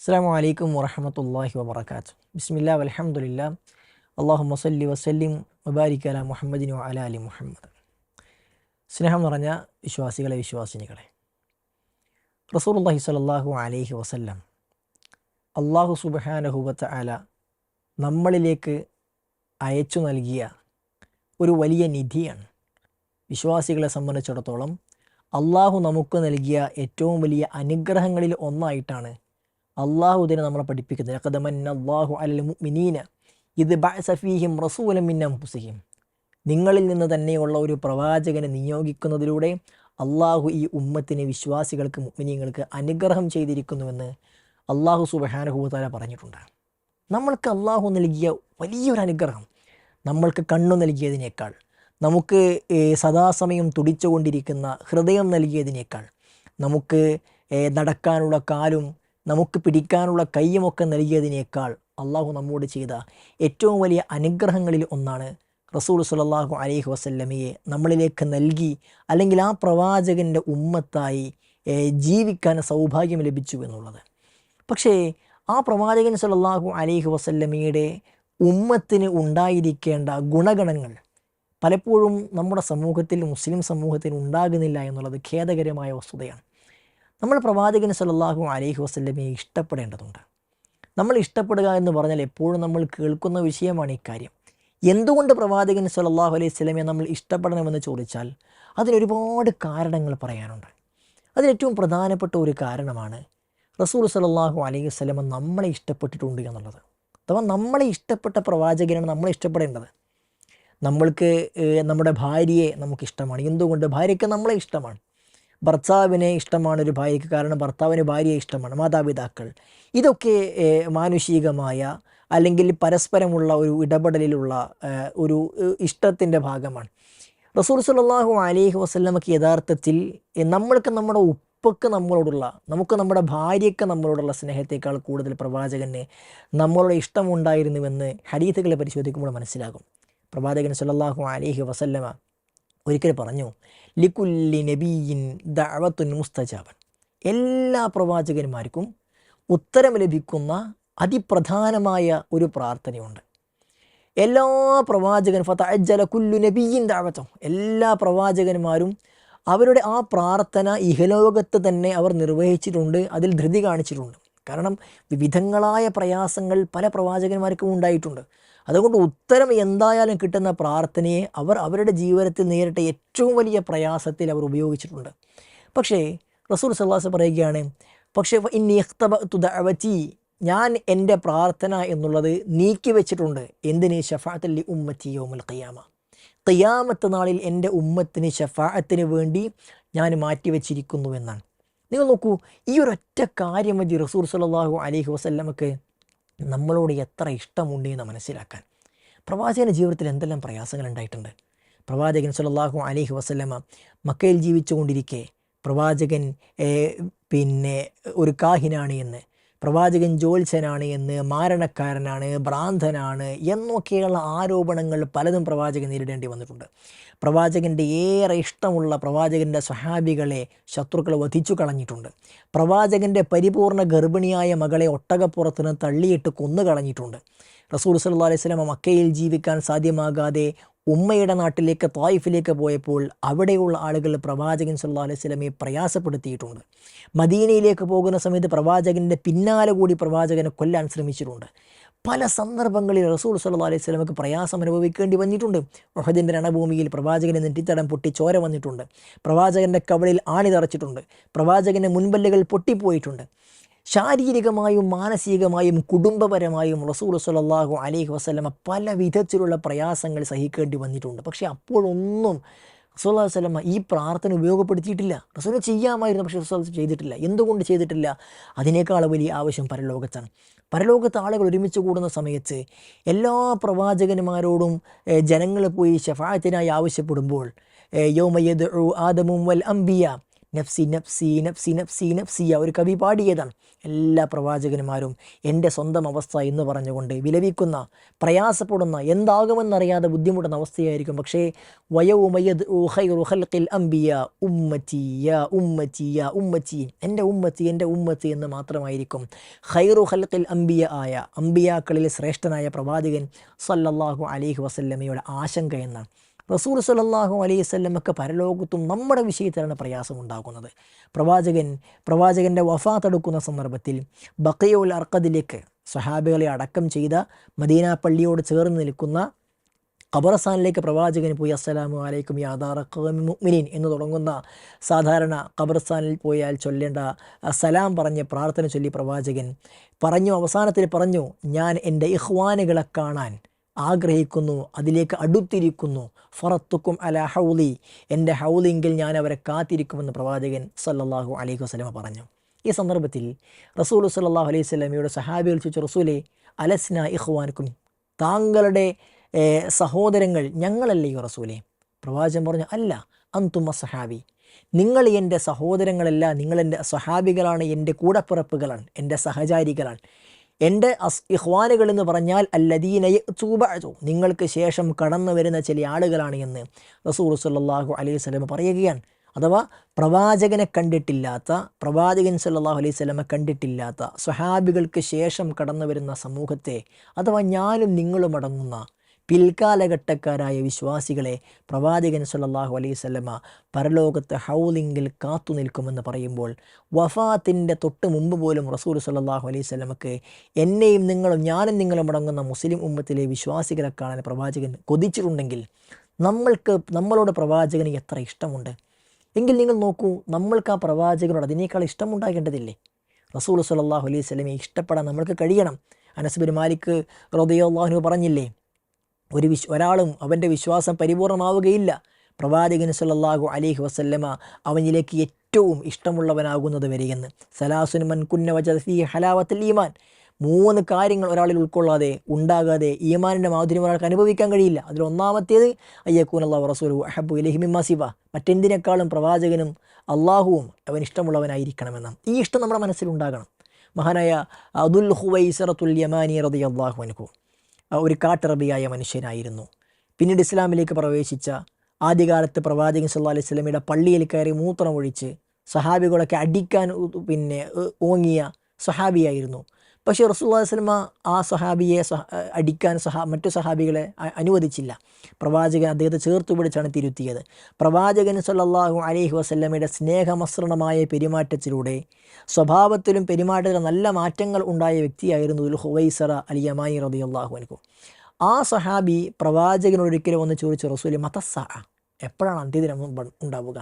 അസ്സാം വലൈക്കും വറഹമത്തല്ലാഹി വബർക്കാത്തു ബിസ്മില്ല വലഹമുല്ല അള്ളാഹു മസല്ലി വസല്ലിം മുബാരിക് അല മുഹമ്മദിനു അല അലി മുഹമ്മദ്. സ്നേഹം നിറഞ്ഞ വിശ്വാസികളെ വിശ്വാസിനികളെ. റസൂലുള്ളാഹി സ്വല്ലല്ലാഹു അലൈഹി വസല്ലം അള്ളാഹു സുബഹാനഹുബത്ത് അല നമ്മളിലേക്ക് അയച്ചു നൽകിയ ഒരു വലിയ നിധിയാണ്. വിശ്വാസികളെ സംബന്ധിച്ചിടത്തോളം അള്ളാഹു നമുക്ക് നൽകിയ ഏറ്റവും വലിയ അനുഗ്രഹങ്ങളിൽ ഒന്നായിട്ടാണ് അള്ളാഹു ഇതിനെ നമ്മളെ പഠിപ്പിക്കുന്നത്. ഇത് ബഅസഫീഹിം റസൂലം അൻഫുസിഹിം. നിങ്ങളിൽ നിന്ന് തന്നെയുള്ള ഒരു പ്രവാചകനെ നിയോഗിക്കുന്നതിലൂടെ അള്ളാഹു ഈ ഉമ്മത്തിന് വിശ്വാസികൾക്ക് മുഗ്മിനീങ്ങൾക്ക് അനുഗ്രഹം ചെയ്തിരിക്കുന്നുവെന്ന് അള്ളാഹു സുബഹാനഹുവതാല പറഞ്ഞിട്ടുണ്ട്. നമ്മൾക്ക് അള്ളാഹു നൽകിയ വലിയൊരു അനുഗ്രഹം നമ്മൾക്ക് കണ്ണു നൽകിയതിനേക്കാൾ നമുക്ക് സദാസമയം തുടിച്ചുകൊണ്ടിരിക്കുന്ന ഹൃദയം നൽകിയതിനേക്കാൾ നമുക്ക് നടക്കാനുള്ള കാലും നമുക്ക് പിടിക്കാനുള്ള കയ്യുമൊക്കെ നൽകിയതിനേക്കാൾ അള്ളാഹു നമ്മോട് ചെയ്ത ഏറ്റവും വലിയ അനുഗ്രഹങ്ങളിൽ ഒന്നാണ് റസൂൽ സുലല്ലാഹു അലൈഹി വസല്ലമയെ നമ്മളിലേക്ക് നൽകി അല്ലെങ്കിൽ ആ പ്രവാചകന്റെ ഉമ്മത്തായി ജീവിക്കാൻ സൗഭാഗ്യം ലഭിച്ചു എന്നുള്ളത്. പക്ഷേ ആ പ്രവാചകൻ സുലല്ലാഹു അലൈഹി വസല്ലമയുടെ ഉമ്മത്തിന് ഉണ്ടായിരിക്കേണ്ട ഗുണഗണങ്ങൾ പലപ്പോഴും നമ്മുടെ സമൂഹത്തിൽ മുസ്ലിം സമൂഹത്തിൽ ഉണ്ടാകുന്നില്ല എന്നുള്ളത് ഖേദകരമായ വസ്തുതയാണ്. നമ്മൾ പ്രവാചകൻ സല്ലല്ലാഹു അലഹി വസല്ലമയെ ഇഷ്ടപ്പെടേണ്ടതുണ്ട്. നമ്മൾ ഇഷ്ടപ്പെടുക എന്ന് പറഞ്ഞാൽ എപ്പോഴും നമ്മൾ കേൾക്കുന്ന വിഷയമാണ് ഇക്കാര്യം എന്തുകൊണ്ട് പ്രവാചകൻ സല്ലല്ലാഹു അലൈഹി വസല്ലമയെ നമ്മൾ ഇഷ്ടപ്പെടണമെന്ന് ചോദിച്ചാൽ അതിനൊരുപാട് കാരണങ്ങൾ പറയാനുണ്ട്. അതിലേറ്റവും പ്രധാനപ്പെട്ട ഒരു കാരണമാണ് റസൂൽ സല്ലല്ലാഹു അലൈഹി വസല്ലമ നമ്മളെ ഇഷ്ടപ്പെട്ടിട്ടുണ്ട് എന്നുള്ളത്. അഥവാ നമ്മളെ ഇഷ്ടപ്പെട്ട പ്രവാചകനാണ് നമ്മളെ ഇഷ്ടപ്പെടേണ്ടത്. നമ്മൾക്ക് നമ്മുടെ ഭാര്യയെ നമുക്കിഷ്ടമാണ്. എന്തുകൊണ്ട്? ഭാര്യയ്ക്ക് നമ്മളെ ഇഷ്ടമാണ്. ഭർത്താവിനെ ഇഷ്ടമാണ് ഒരു ഭാര്യയ്ക്ക് കാരണം ഭർത്താവിന് ഭാര്യയെ ഇഷ്ടമാണ് മാതാപിതാക്കൾ. ഇതൊക്കെ മാനുഷികമായ അല്ലെങ്കിൽ പരസ്പരമുള്ള ഒരു ഇടപെടലിലുള്ള ഒരു ഇഷ്ടത്തിന്റെ ഭാഗമാണ്. റസൂൽ സല്ലല്ലാഹു അലൈഹി വസ്ലമക്ക് യഥാർത്ഥത്തിൽ നമ്മൾക്ക് നമ്മുടെ ഉപ്പക്ക് നമ്മളോടുള്ള നമുക്ക് നമ്മുടെ ഭാര്യയ്ക്ക് നമ്മളോടുള്ള സ്നേഹത്തേക്കാൾ കൂടുതൽ പ്രവാചകന് നമ്മളോട് ഇഷ്ടമുണ്ടായിരുന്നുവെന്ന് ഹരീത്തുകളെ പരിശോധിക്കുമ്പോൾ മനസ്സിലാകും. പ്രവാചകൻ സല്ലല്ലാഹു അലൈഹി വസല്ലമ ഒരിക്കൽ പറഞ്ഞു ലിക്കുല്ലി നബീയിൻ ദഅവത്തുൻ മുസ്തജാബൻ. എല്ലാ പ്രവാചകന്മാർക്കും ഉത്തരം ലഭിക്കുന്ന അതിപ്രധാനമായ ഒരു പ്രാർത്ഥനയുണ്ട്. എല്ലാ പ്രവാചകൻ ഫതഅജ്ജല കുല്ലു നബിയിൻ ദഅവത്തോ എല്ലാ പ്രവാചകന്മാരും അവരുടെ ആ പ്രാർത്ഥന ഇഹലോകത്ത് തന്നെ അവർ നിർവഹിച്ചിട്ടുണ്ട് അതിൽ ധൃതി കാണിച്ചിട്ടുണ്ട്. കാരണം വിവിധങ്ങളായ പ്രയാസങ്ങൾ പല പ്രവാചകന്മാർക്കും ഉണ്ടായിട്ടുണ്ട്. അതുകൊണ്ട് ഉത്തരം എന്തായാലും കിട്ടുന്ന പ്രാർത്ഥനയെ അവർ അവരുടെ ജീവിതത്തിൽ നേരിട്ട ഏറ്റവും വലിയ പ്രയാസത്തിൽ അവർ ഉപയോഗിച്ചിട്ടുണ്ട്. പക്ഷേ റസൂൽ സല്ലാസ് പറയുകയാണ് പക്ഷേ ഇഖ്തബഅ്തു ദഅവതി ഞാൻ എന്റെ പ്രാർത്ഥന എന്നുള്ളത് നീക്കി വെച്ചിട്ടുണ്ട്. എന്തിന്? ഷഫാത്തല്ലി ഉമ്മത്തി യോമുൽ ഖിയാമ. ഖിയാമത്ത് നാളിൽ എന്റെ ഉമ്മത്തിന് ഷഫാഅത്തിന് വേണ്ടി ഞാൻ മാറ്റിവെച്ചിരിക്കുന്നു എന്നാണ്. നിങ്ങൾ നോക്കൂ ഈ ഒരൊറ്റ കാര്യം മതി റസൂർ സല്ലല്ലാഹു അലഹി വസല്ലമക്ക് നമ്മളോട് എത്ര ഇഷ്ടമുണ്ട് എന്ന് മനസ്സിലാക്കാൻ. പ്രവാചകന്റെ ജീവിതത്തിൽ എന്തെല്ലാം പ്രയാസങ്ങൾ ഉണ്ടായിട്ടുണ്ട്? പ്രവാചകൻ സല്ലല്ലാഹു അലൈഹി വസ്ലമ മക്കയിൽ ജീവിച്ചുകൊണ്ടിരിക്കെ പ്രവാചകൻ പിന്നെ ഒരു കാഹിനാണ് എന്ന് പ്രവാചകൻ ജോത്സനാണ് എന്ന് മാരണക്കാരനാണ് ഭ്രാന്തനാണ് എന്നൊക്കെയുള്ള ആരോപണങ്ങൾ പലതും പ്രവാചകൻ നേരിടേണ്ടി വന്നിട്ടുണ്ട്. പ്രവാചകന്റെ ഏറെ ഇഷ്ടമുള്ള പ്രവാചകന്റെ സഹാബികളെ ശത്രുക്കൾ വധിച്ചു കളഞ്ഞിട്ടുണ്ട്. പ്രവാചകന്റെ പരിപൂർണ ഗർഭിണിയായ മകളെ ഒട്ടകപ്പുറത്തിന് തള്ളിയിട്ട് കൊന്നു കളഞ്ഞിട്ടുണ്ട് റസൂൽ സല്ലല്ലാഹു അലൈഹി സ്വലമ മക്കയിൽ ജീവിക്കാൻ സാധ്യമാകാതെ ഉമ്മയുടെ നാട്ടിലേക്ക് തായിഫിലേക്ക് പോയപ്പോൾ അവിടെയുള്ള ആളുകൾ പ്രവാചകൻ സല്ലാ അലൈഹി സ്വലമെ പ്രയാസപ്പെടുത്തിയിട്ടുണ്ട്. മദീനയിലേക്ക് പോകുന്ന സമയത്ത് പ്രവാചകന്റെ പിന്നാലെ കൂടി പ്രവാചകനെ കൊല്ലാൻ ശ്രമിച്ചിട്ടുണ്ട്. പല സന്ദർഭങ്ങളിൽ റസൂൽ സല്ലാ അലൈഹി വസല്ലമക്ക് പ്രയാസം അനുഭവിക്കേണ്ടി വന്നിട്ടുണ്ട്. റഹദിന്റെ രണഭൂമിയിൽ പ്രവാചകനെ നെറ്റിത്തടം പൊട്ടി ചോര വന്നിട്ടുണ്ട്. പ്രവാചകന്റെ കവളിൽ ആണി തറച്ചിട്ടുണ്ട്. പ്രവാചകന്റെ മുൻപല്ലുകൾ പൊട്ടിപ്പോയിട്ടുണ്ട്. ശാരീരികമായും മാനസികമായും കുടുംബപരമായും റസൂൽ സലാഹു അലൈഹി വസ്ലമ പല വിധത്തിലുള്ള പ്രയാസങ്ങൾ സഹിക്കേണ്ടി വന്നിട്ടുണ്ട്. പക്ഷേ അപ്പോഴൊന്നും റസൂൽ വസ്ലമ ഈ പ്രാർത്ഥന ഉപയോഗപ്പെടുത്തിയിട്ടില്ല. റസൂല ചെയ്യാമായിരുന്നു പക്ഷേ റസൂൽ ചെയ്തിട്ടില്ല. എന്തുകൊണ്ട് ചെയ്തിട്ടില്ല? അതിനേക്കാൾ വലിയ ആവശ്യം പരലോകത്താണ്. പരലോകത്ത് ആളുകൾ ഒരുമിച്ച് കൂടുന്ന സമയത്ത് എല്ലാ പ്രവാചകന്മാരോടും ജനങ്ങൾ പോയി ഷഫായത്തിനായി ആവശ്യപ്പെടുമ്പോൾ ഏഹ്, യൗമ യദ്ഉ ആദമും വൽ അംബിയ നഫ്സി നഫ്സി നഫ്സി നഫ്സി നഫ്സിയ ഒരു കവി പാടിയതാണ്. എല്ലാ പ്രവാചകന്മാരും എന്റെ സ്വന്തം അവസ്ഥ എന്ന് പറഞ്ഞുകൊണ്ട് വിലപിക്കുന്ന പ്രയാസപ്പെടുന്ന എന്താകുമെന്നറിയാതെ ബുദ്ധിമുട്ടുന്ന അവസ്ഥയായിരിക്കും. പക്ഷേ വയവുമയത് അംബിയ ഉമ്മച്ചിയ ഉമ്മച്ചിയ ഉമ്മച്ചി എന്റെ ഉമ്മച്ചി എന്റെ ഉമ്മച്ചി എന്ന് മാത്രമായിരിക്കും. ഖൈറു ഹൽക്കിൽ അംബിയ ആയ അംബിയാക്കളിൽ ശ്രേഷ്ഠനായ പ്രവാചകൻ സല്ലല്ലാഹു അലൈഹി വസല്ലമയുടെ ആശങ്ക എന്നാണ്. റസൂൽ സലല്ലാഹു അലൈഹി സ്വല്ലമൊക്കെ പരലോകത്തും നമ്മുടെ വിഷയത്തിലാണ് പ്രയാസമുണ്ടാകുന്നത്. പ്രവാചകൻ പ്രവാചകന്റെ വഫാത്തെടുക്കുന്ന സന്ദർഭത്തിൽ ബക്കയുൽ അർക്കദിലേക്ക് സഹാബികളെ അടക്കം ചെയ്ത മദീന പള്ളിയോട് ചേർന്ന് നിൽക്കുന്ന ഖബർസ്ഥാനിലേക്ക് പ്രവാചകൻ പോയി അസ്സലാമു അലൈക്കും യാദാറ മുഅ്മിനീൻ എന്ന് തുടങ്ങുന്ന സാധാരണ ഖബർസ്ഥാനിൽ പോയാൽ ചൊല്ലേണ്ട സലാം പറഞ്ഞ് പ്രാർത്ഥന ചൊല്ലി പ്രവാചകൻ പറഞ്ഞു അവസാനത്തിൽ പറഞ്ഞു ഞാൻ എന്റെ ഇഹ്വാനുകളെ കാണാൻ ആഗ്രഹിക്കുന്നു അതിലേക്ക് അടുത്തിരിക്കുന്നു. ഫറത്തുക്കും അല ഹൗലി എന്റെ ഹൗലിങ്കിൽ ഞാൻ അവരെ കാത്തിരിക്കുമെന്ന് പ്രവാചകൻ സല്ലാഹു അലൈഹി വസ്ലമ പറഞ്ഞു. ഈ സന്ദർഭത്തിൽ റസൂൽ സല്ലാഹു അലൈഹി സ്വലമയുടെ സഹാബികൾ ചോദിച്ചു റസൂലെ അലസ്ന ഇഹ്വാനുക്കും താങ്കളുടെ സഹോദരങ്ങൾ ഞങ്ങളല്ലയോ റസൂലെ? പ്രവാചകൻ പറഞ്ഞു അല്ല അന്തുമ സഹാബി നിങ്ങൾ എന്റെ സഹോദരങ്ങളല്ല നിങ്ങൾ എന്റെ സഹാബികളാണ് എന്റെ കൂടപ്പിറപ്പുകളാണ് എന്റെ സഹചാരികളാണ്. എന്റെ അസ് ഇഹ്വാനുകൾ എന്ന് പറഞ്ഞാൽ അല്ലദീനയെ ചൂബു നിങ്ങൾക്ക് ശേഷം കടന്നു വരുന്ന ചില ആളുകളാണ് എന്ന് റസൂർ സല്ലാഹു അലൈഹി സ്വലമ പറയുകയാണ്. അഥവാ പ്രവാചകനെ കണ്ടിട്ടില്ലാത്ത പ്രവാചകൻ സല്ലാഹു അലൈഹി സ്വലമെ കണ്ടിട്ടില്ലാത്ത സ്വഹാബികൾക്ക് ശേഷം കടന്നു വരുന്ന സമൂഹത്തെ അഥവാ ഞാനും നിങ്ങളും അടങ്ങുന്ന പിൽക്കാലഘട്ടക്കാരായ വിശ്വാസികളെ പ്രവാചകൻ സല്ലാഹു അലൈഹി സ്വല്ലമ പരലോകത്ത് ഹൗലിംഗിൽ കാത്തു നിൽക്കുമെന്ന് പറയുമ്പോൾ വഫാത്തിന്റെ തൊട്ട് മുമ്പ് പോലും റസൂൽ സല്ലാഹു അലൈഹി സ്വല്ലമക്ക് എന്നെയും നിങ്ങളും ഞാനും നിങ്ങളും അടങ്ങുന്ന മുസ്ലിം ഉമ്മത്തിലെ വിശ്വാസികളെ കാണാൻ പ്രവാചകൻ കൊതിച്ചിട്ടുണ്ടെങ്കിൽ നമ്മൾക്ക് നമ്മളോട് പ്രവാചകന് എത്ര ഇഷ്ടമുണ്ട്? എങ്കിൽ നിങ്ങൾ നോക്കൂ നമ്മൾക്ക് ആ പ്രവാചകനോട് അതിനേക്കാൾ ഇഷ്ടമുണ്ടാകേണ്ടതില്ലേ? റസൂൽ സല്ലാഹു സ്വലമെ ഇഷ്ടപ്പെടാൻ നമ്മൾക്ക് കഴിയണം. അനസ്ബിൻ മാലിക് അള്ളാഹു പറഞ്ഞില്ലേ ഒരു വിശ് ഒരാളും അവന്റെ വിശ്വാസം പരിപൂർണമാവുകയില്ല. പ്രവാചകൻ സല്ലല്ലാഹു അലൈഹി വസല്ലമ അവനിലേക്ക് ഏറ്റവും ഇഷ്ടമുള്ളവനാകുന്നത് വരെയെന്ന്. സലാസുൻ മൻ കുന്ന ഹലാവത്തിൽ ഈമാൻ. മൂന്ന് കാര്യങ്ങൾ ഒരാളിൽ ഉൾക്കൊള്ളാതെ ഉണ്ടാകാതെ ഈമാനിന്റെ മാധുര്യം ഒരാൾക്ക് അനുഭവിക്കാൻ കഴിയില്ല. അതിൽ ഒന്നാമത്തേത് അയ്യക്കൂൻ അള്ളാഹു റസൂലു അഹബു അലഹിമി മസിബ മറ്റെന്തിനേക്കാളും പ്രവാചകനും അള്ളാഹുവും അവൻ ഇഷ്ടമുള്ളവനായിരിക്കണമെന്ന് ഈ ഇഷ്ടം നമ്മുടെ മനസ്സിലുണ്ടാകണം. മഹാനായ അദുൽ ഹുവൈസറത്തുൽ യമാനി റതി അള്ളാഹു അനുഭവ ഒരു കാട്ടറബിയായ മനുഷ്യനായിരുന്നു. പിന്നീട് ഇസ്ലാമിലേക്ക് പ്രവേശിച്ച ആദ്യകാലത്ത് പ്രവാചകൻ സല്ലാ അലൈഹി സ്വലമിയുടെ പള്ളിയിൽ കയറി മൂത്രമൊഴിച്ച് സഹാബികളൊക്കെ അടിക്കാൻ പിന്നെ ഓങ്ങിയ സഹാബിയായിരുന്നു. പക്ഷേ റസൂല്ലാ വസ്ലമ ആ സഹാബിയെ അടിക്കാൻ സഹ മറ്റു സഹാബികളെ അനുവദിച്ചില്ല. പ്രവാചകൻ അദ്ദേഹത്തെ ചേർത്ത് പിടിച്ചാണ് തിരുത്തിയത്. പ്രവാചകൻ സല്ലാഹു അലഹി വസല്ലമയുടെ സ്നേഹമസൃണമായ പെരുമാറ്റത്തിലൂടെ സ്വഭാവത്തിലും പെരുമാറ്റത്തിലും നല്ല മാറ്റങ്ങൾ ഉണ്ടായ വ്യക്തിയായിരുന്നു ദുൽ ഹുവൈസറ അലി അമായി റബി അള്ളാഹു ആ സഹാബി പ്രവാചകനൊരിക്കലും ഒന്ന് ചോദിച്ചു റസൂൽ മതസ്സ? എപ്പോഴാണ് അന്ത്യദിനം ഉണ്ടാവുക?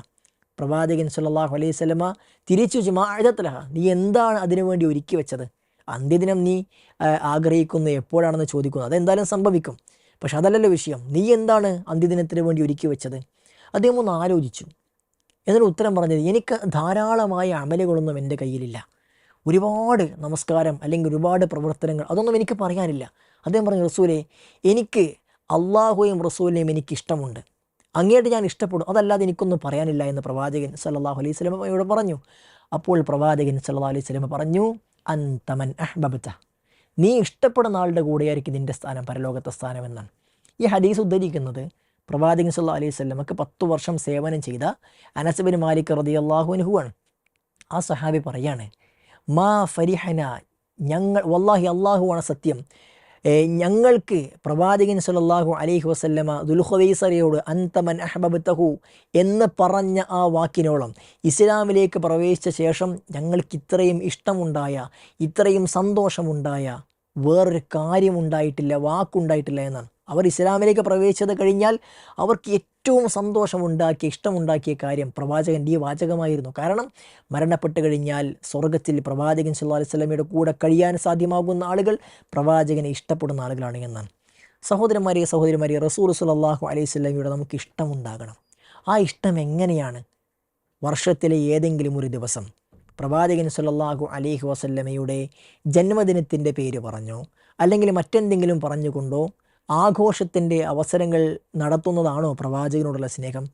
പ്രവാചകൻ സല്ലാഹു അലൈഹി സ്വലമ തിരിച്ചു വെച്ച് ആഴത്തിലഹ നീ എന്താണ് അതിനുവേണ്ടി ഒരുക്കി വെച്ചത്? അന്ത്യദിനം നീ ആഗ്രഹിക്കുന്നു എപ്പോഴാണെന്ന് ചോദിക്കുന്നു. അതെന്തായാലും സംഭവിക്കും. പക്ഷെ അതല്ലല്ലോ വിഷയം. നീ എന്താണ് അന്ത്യദിനത്തിന് വേണ്ടി ഒരുക്കി വെച്ചത്? അദ്ദേഹം ഒന്ന് ആലോചിച്ചു. എന്നിട്ട് ഉത്തരം പറഞ്ഞത് എനിക്ക് ധാരാളമായ അമലുകളൊന്നും എന്റെ കയ്യിലില്ല. ഒരുപാട് നമസ്കാരം അല്ലെങ്കിൽ ഒരുപാട് പ്രവർത്തനങ്ങൾ അതൊന്നും എനിക്ക് പറയാനില്ല. അദ്ദേഹം പറഞ്ഞു റസൂലെ എനിക്ക് അള്ളാഹുയും റസൂലിനെയും എനിക്ക് ഇഷ്ടമുണ്ട്. അങ്ങേട്ട് ഞാൻ ഇഷ്ടപ്പെടും. അതല്ലാതെ എനിക്കൊന്നും പറയാനില്ല എന്ന് പ്രവാചകൻ സല്ലാഹു അലൈഹി സ്വലമയോട് പറഞ്ഞു. അപ്പോൾ പ്രവാചകൻ സല്ലാ അലൈഹി സ്വലമ പറഞ്ഞു അന്തമൻ അഹ്ബബത്ത നീ ഇഷ്ടപ്പെടുന്ന ആളുടെ കൂടെയായിരിക്കും നിന്റെ സ്ഥാനം പരലോകത്തെ സ്ഥാനം എന്നാണ്. ഈ ഹദീസ് ഉദ്ധരിക്കുന്നത് പ്രവാചകൻ സല്ല അലൈഹി സ്വലമക്ക് പത്ത് വർഷം സേവനം ചെയ്ത അനസബിൻ മാലിക് റതി അള്ളാഹുനുഹുവാണ് ആ സഹാബി പറയാണ് മാ ഫരിഹന ഞങ്ങൾ വല്ലാഹി അള്ളാഹുവാണ് സത്യം. ഞങ്ങൾക്ക് പ്രവാചകൻ സല്ലാഹു അലൈഹി വസല്ലമ ദുൽഹുവൈസറയോട് അന്തമൻ അഹബബത്തഹു എന്ന് പറഞ്ഞ ആ വാക്കിനോളം ഇസ്ലാമിലേക്ക് പ്രവേശിച്ച ശേഷം ഞങ്ങൾക്ക് ഇത്രയും ഇഷ്ടമുണ്ടായ ഇത്രയും സന്തോഷമുണ്ടായ വേറൊരു കാര്യമുണ്ടായിട്ടില്ല വാക്കുണ്ടായിട്ടില്ല എന്നാണ്. അവർ ഇസ്ലാമിലേക്ക് പ്രവേശിച്ചത് കഴിഞ്ഞാൽ അവർക്ക് ഏറ്റവും സന്തോഷമുണ്ടാക്കിയ ഇഷ്ടമുണ്ടാക്കിയ കാര്യം പ്രവാചകന്റെ ഈ വാചകമായിരുന്നു. കാരണം മരണപ്പെട്ട് കഴിഞ്ഞാൽ സ്വർഗത്തിൽ പ്രവാചകൻ സല്ലാ അലൈഹി സ്വലമയുടെ കൂടെ കഴിയാൻ സാധ്യമാകുന്ന ആളുകൾ പ്രവാചകനെ ഇഷ്ടപ്പെടുന്ന ആളുകളാണ് എന്നാണ്. സഹോദരന്മാരെ സഹോദരിമാരെ റസൂൽ സുലല്ലാഹു അലൈഹി സ്വലമിയുടെ നമുക്ക് ഇഷ്ടമുണ്ടാകണം. ആ ഇഷ്ടം എങ്ങനെയാണ്? വർഷത്തിലെ ഏതെങ്കിലും ഒരു ദിവസം പ്രവാചകൻ സുലല്ലാഹു അലൈഹി വസല്ലമയുടെ ജന്മദിനത്തിന്റെ പേര് പറഞ്ഞോ അല്ലെങ്കിൽ മറ്റെന്തെങ്കിലും പറഞ്ഞുകൊണ്ടോ ആഘോഷത്തിന്റെ അവസരങ്ങൾ നടത്തുന്നതാണോ പ്രവാചകനോടുള്ള സ്നേഹം?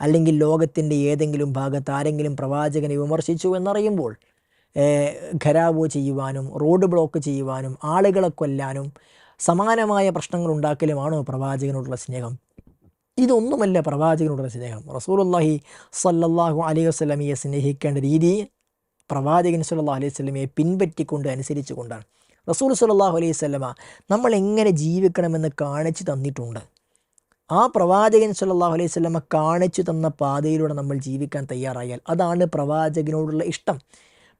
അല്ലെങ്കിൽ ലോകത്തിന്റെ ഏതെങ്കിലും ഭാഗത്ത് ആരെങ്കിലും പ്രവാചകനെ വിമർശിച്ചു എന്നറിയുമ്പോൾ ഖരാവോ ചെയ്യുവാനും റോഡ് ബ്ലോക്ക് ചെയ്യുവാനും ആളുകളെ കൊല്ലാനും സമാനമായ പ്രശ്നങ്ങൾ ഉണ്ടാക്കലുമാണോ പ്രവാചകനോടുള്ള സ്നേഹം? ഇതൊന്നുമല്ല പ്രവാചകനോടുള്ള സ്നേഹം. റസൂലുള്ളാഹി സല്ലല്ലാഹു അലൈഹി വസ്ലമിയെ സ്നേഹിക്കേണ്ട രീതി പ്രവാചകൻ സല്ലാ അലൈഹി വസല്ലമയെ പിൻപറ്റിക്കൊണ്ട് അനുസരിച്ചു കൊണ്ടാണ് റസൂൽ സലാഹു അലൈഹി സ്വലമ നമ്മൾ എങ്ങനെ ജീവിക്കണമെന്ന് കാണിച്ചു തന്നിട്ടുണ്ട്. ആ പ്രവാചകൻ സല്ലല്ലാഹു അലൈഹി സ്വലമ കാണിച്ചു തന്ന പാതയിലൂടെ നമ്മൾ ജീവിക്കാൻ തയ്യാറായാൽ അതാണ് പ്രവാചകനോടുള്ള ഇഷ്ടം.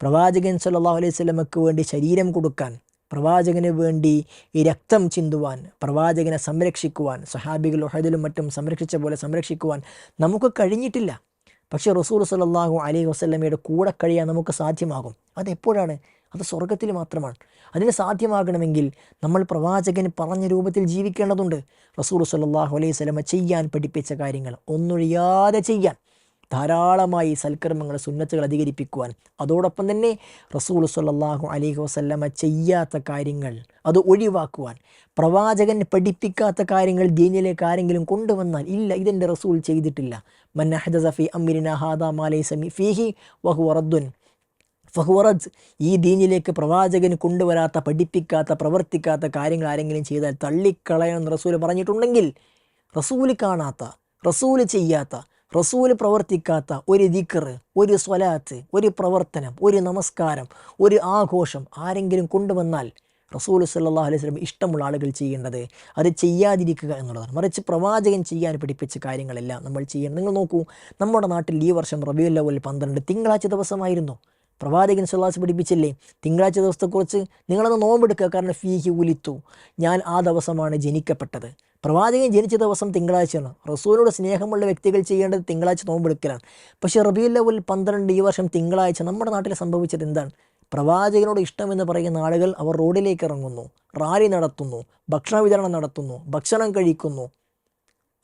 പ്രവാചകൻ സല്ലല്ലാഹു അലൈഹി സ്വലമക്ക് വേണ്ടി ശരീരം കൊടുക്കാൻ പ്രവാചകന് വേണ്ടി ഈ രക്തം ചിന്തുവാൻ പ്രവാചകനെ സംരക്ഷിക്കുവാൻ സഹാബികൾ ഒഹദിലും മറ്റും സംരക്ഷിച്ച പോലെ സംരക്ഷിക്കുവാൻ നമുക്ക് കഴിഞ്ഞിട്ടില്ല. പക്ഷേ റസൂൽ സല്ലാഹു അലൈഹി വസ്ലമയുടെ കൂടെ കഴിയാൻ നമുക്ക് സാധ്യമാകും. അതെപ്പോഴാണ്? അത് സ്വർഗത്തിൽ മാത്രമാണ്. അതിന് സാധ്യമാകണമെങ്കിൽ നമ്മൾ പ്രവാചകൻ പറഞ്ഞ രൂപത്തിൽ ജീവിക്കേണ്ടതുണ്ട്. റസൂർ സല്ലാഹു അലൈഹി സ്വലമ ചെയ്യാൻ പഠിപ്പിച്ച കാര്യങ്ങൾ ഒന്നൊഴിയാതെ ചെയ്യാൻ ധാരാളമായി സൽക്കർമ്മങ്ങൾ സുന്നത്തുകൾ അധികരിപ്പിക്കുവാൻ. അതോടൊപ്പം തന്നെ റസൂൾ സല്ലാഹു അലൈഹി വസല്ലമ ചെയ്യാത്ത കാര്യങ്ങൾ അത് ഒഴിവാക്കുവാൻ. പ്രവാചകൻ പഠിപ്പിക്കാത്ത കാര്യങ്ങൾ ദീനിലേക്ക് ആരെങ്കിലും കൊണ്ടുവന്നാൽ ഇല്ല ഇതെന്റെ റസൂൾ ചെയ്തിട്ടില്ല. മന്നഹദഫി അമിരിന ഹാദ മാലൈ സമി ഫീഹി വഹു റദ്ദുൻ. ഫഹുറദ് ഈ ദീനിലേക്ക് പ്രവാചകൻ കൊണ്ടുവരാത്ത പഠിപ്പിക്കാത്ത പ്രവർത്തിക്കാത്ത കാര്യങ്ങൾ ആരെങ്കിലും ചെയ്താൽ തള്ളിക്കളയണമെന്ന് റസൂൽ പറഞ്ഞിട്ടുണ്ടെങ്കിൽ റസൂൽ കാണാത്ത റസൂൽ ചെയ്യാത്ത റസൂൽ പ്രവർത്തിക്കാത്ത ഒരു ദിക്കർ ഒരു സ്വലാത്ത് ഒരു പ്രവർത്തനം ഒരു നമസ്കാരം ഒരു ആഘോഷം ആരെങ്കിലും കൊണ്ടുവന്നാൽ റസൂൽ സല്ലാ അലൈഹി സ്വലം ഇഷ്ടമുള്ള ആളുകൾ ചെയ്യേണ്ടത് അത് ചെയ്യാതിരിക്കുക എന്നുള്ളതാണ്. മറിച്ച് പ്രവാചകൻ ചെയ്യാൻ പഠിപ്പിച്ച കാര്യങ്ങളെല്ലാം നമ്മൾ ചെയ്യണം. നിങ്ങൾ നോക്കൂ നമ്മുടെ നാട്ടിൽ ഈ വർഷം റബിയുല്ലവൽ പന്ത്രണ്ട് തിങ്കളാഴ്ച ദിവസമായിരുന്നു. പ്രവാചകൻ സുല്ലാസ് പഠിപ്പിച്ചില്ലേ? തിങ്കളാഴ്ച ദിവസത്തെക്കുറിച്ച് നിങ്ങളത് നോമ്പെടുക്കുക. കാരണം ഫീഹി ഉലിത്തു. ഞാൻ ആ ദിവസമാണ് ജനിക്കപ്പെട്ടത്. പ്രവാചകൻ ജനിച്ച ദിവസം തിങ്കളാഴ്ചയാണ്. റസൂലോട് സ്നേഹമുള്ള വ്യക്തികൾ ചെയ്യേണ്ടത് തിങ്കളാഴ്ച നോമ്പെടുക്കലാണ്. പക്ഷേ റബിയുല്ലവൽ പന്ത്രണ്ട് ഈ വർഷം തിങ്കളാഴ്ച നമ്മുടെ നാട്ടിൽ സംഭവിച്ചത് എന്താണ്? പ്രവാചകനോട് ഇഷ്ടമെന്ന് പറയുന്ന ആളുകൾ അവർ റോഡിലേക്ക് ഇറങ്ങുന്നു. റാലി നടത്തുന്നു. ഭക്ഷണ വിതരണം നടത്തുന്നു. ഭക്ഷണം കഴിക്കുന്നു.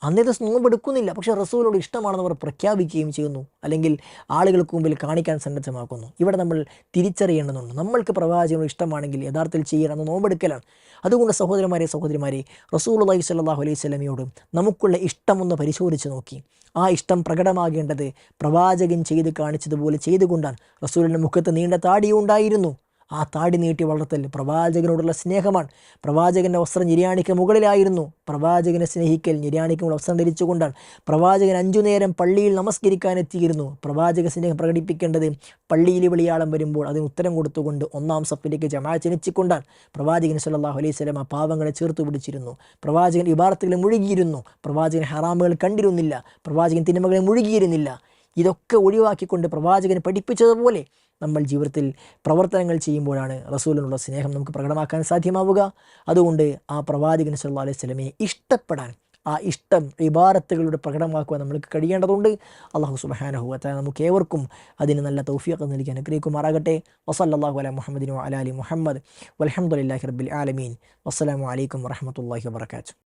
അന്നത്തെ നോമ്പെടുക്കുന്നില്ല പക്ഷേ റസൂലോട് ഇഷ്ടമാണെന്ന് അവർ പ്രഖ്യാപിക്കുകയും ചെയ്യുന്നു. അല്ലെങ്കിൽ ആളുകൾക്ക് മുമ്പിൽ കാണിക്കാൻ സന്നദ്ധമാക്കുന്നു. ഇവിടെ നമ്മൾ തിരിച്ചറിയേണ്ടതുണ്ട്. നമ്മൾക്ക് പ്രവാചകനോട് ഇഷ്ടമാണെങ്കിൽ യഥാർത്ഥത്തിൽ ചെയ്യണമെന്ന് നോമ്പെടുക്കലാണ്. അതുകൊണ്ട് സഹോദരന്മാരെ സഹോദരിമാരെ റസൂൽ അലൈഹി സ്വല്ലാഹു അലൈഹി സ്വലമിയോട് നമുക്കുള്ള ഇഷ്ടമൊന്ന് പരിശോധിച്ച് നോക്കി. ആ ഇഷ്ടം പ്രകടമാകേണ്ടത് പ്രവാചകൻ ചെയ്ത് കാണിച്ചതുപോലെ ചെയ്തുകൊണ്ടാണ്. റസൂലിന്റെ മുഖത്ത് നീണ്ട താടിയുണ്ടായിരുന്നു. ആ താടി നീട്ടി വളർത്തൽ പ്രവാചകനോടുള്ള സ്നേഹമാണ്. പ്രവാചകന്റെ വസ്ത്രം നിര്യാണിക്ക് മുകളിലായിരുന്നു. പ്രവാചകനെ സ്നേഹിക്കൽ നിര്യാണിക്കുമ്പോൾ വസ്ത്രം ധരിച്ചുകൊണ്ടാണ്. പ്രവാചകൻ അഞ്ചു നേരം പള്ളിയിൽ നമസ്കരിക്കാൻ എത്തിയിരുന്നു പ്രവാചക സ്നേഹം പ്രകടിപ്പിക്കേണ്ടത് പള്ളിയിൽ വിളിയാളം വരുമ്പോൾ അതിന് ഉത്തരം കൊടുത്തുകൊണ്ട് ഒന്നാം സപ്പിലേക്ക് ജമാ ജനിച്ചുകൊണ്ടാണ്. പ്രവാചകൻ സല്ലാഹു അലൈഹി സ്വലം ആ പാവങ്ങളെ ചേർത്ത് പിടിച്ചിരുന്നു. പ്രവാചകൻ വിഭാരത്തുകളെ മുഴുകിയിരുന്നു. പ്രവാചകൻ ഹറാമുകൾ കണ്ടിരുന്നില്ല. പ്രവാചകൻ തിന്മകളെ മുഴുകിയിരുന്നില്ല. ഇതൊക്കെ ഒഴിവാക്കിക്കൊണ്ട് പ്രവാചകൻ പഠിപ്പിച്ചതുപോലെ നമ്മൾ ജീവിതത്തിൽ പ്രവർത്തനങ്ങൾ ചെയ്യുമ്പോഴാണ് റസൂലിനുള്ള സ്നേഹം നമുക്ക് പ്രകടമാക്കാൻ സാധ്യമാവുക. അതുകൊണ്ട് ആ പ്രവാചകൻ സല്ലാ അലൈഹി സ്വലമയെ ഇഷ്ടപ്പെടാൻ ആ ഇഷ്ടം ഇബാരത്തുകളുടെ പ്രകടമാക്കുവാൻ നമ്മൾക്ക് കഴിയേണ്ടതുണ്ട്. അള്ളാഹു സുബഹാനഹുവത്ത നമുക്ക് ഏവർക്കും അതിന് നല്ല തൗഫിയൊക്കെ നൽകി അനുഗ്രഹിക്കുമാറാകട്ടെ. വസല്ലാഹു അല മുഹമ്മദിനു അലാലി മുഹമ്മദ്. വലഹമുല്ലാഹി റബ്ബിൽ ആലമീൻ. വസ്സലാമു അലൈക്കും വറഹമത്തല്ലാഹി വാബർക്കാത്തു